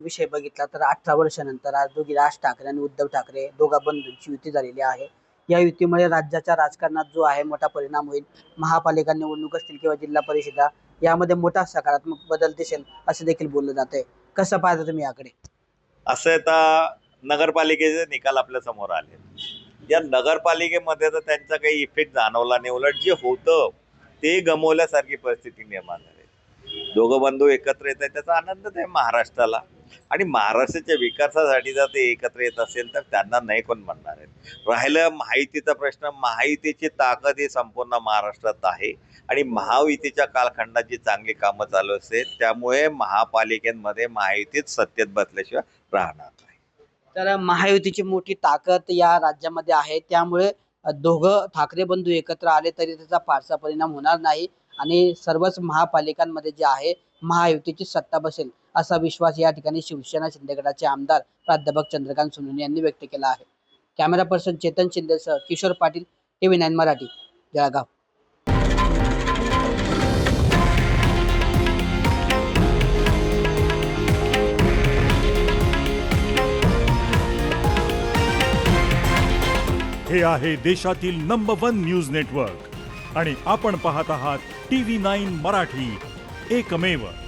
विषय बघितला तर अठरा वर्षानंतर आज दोघी राज ठाकरे आणि उद्धव ठाकरे दोघा बंधूंची युती झालेली आहे. या युतीमुळे राज्याच्या राजकारणात जो आहे मोठा परिणाम होईल. महापालिका निवडणूक असतील किंवा जिल्हा परिषदा यामध्ये मोठा सकारात्मक बदल दिसेल असं देखील बोललं जात आहे कसं पाहता तुम्ही याकडे? असं आता नगरपालिकेचे निकाल आपल्यासमोर आले. या नगरपालिकेमध्ये तर त्यांचा काही इफेक्ट जाणवला नाही. उलट जे होतं ते गमवल्यासारखी परिस्थिती निर्माण झाली. दोघं बंधू एकत्र येत आहेत त्याचा आनंदच आहे महाराष्ट्राला. आणि महाराष्ट्राच्या विकासासाठी जर ते एकत्र येत असेल तर त्यांना नाही कोण म्हणणार आहेत राहिलं माहितीचा प्रश्न माहितीची ताकद ही संपूर्ण महाराष्ट्रात आहे. आणि महायुतीच्या जी चांगली कामं चालू असेल त्यामुळे महापालिकेमध्ये माहितीच सत्तेत बसल्याशिवाय राहणार नाही. तर महायुतीची मोठी ताकद या राज्यामध्ये आहे त्यामुळे दोघं ठाकरे बंधू एकत्र आले तरी त्याचा फारसा परिणाम होणार नाही. आणि सर्वच महापालिकांमध्ये जे आहे महायुतीची सत्ता बसेल असा विश्वास या ठिकाणी शिवसेना शिंदे गटाचे आमदार प्राध्यापक चंद्रकांत सोनवणे यांनी व्यक्त केला आहे. कॅमेरा पर्सन चेतन शिंदेसह किशोर पाटील टीव्ही नाईन मराठी जळगाव. हे आहे देशातील नंबर वन न्यूज नेटवर्क आणि आपण पाहत आहात टी व्ही नाईन मराठी. एकमेव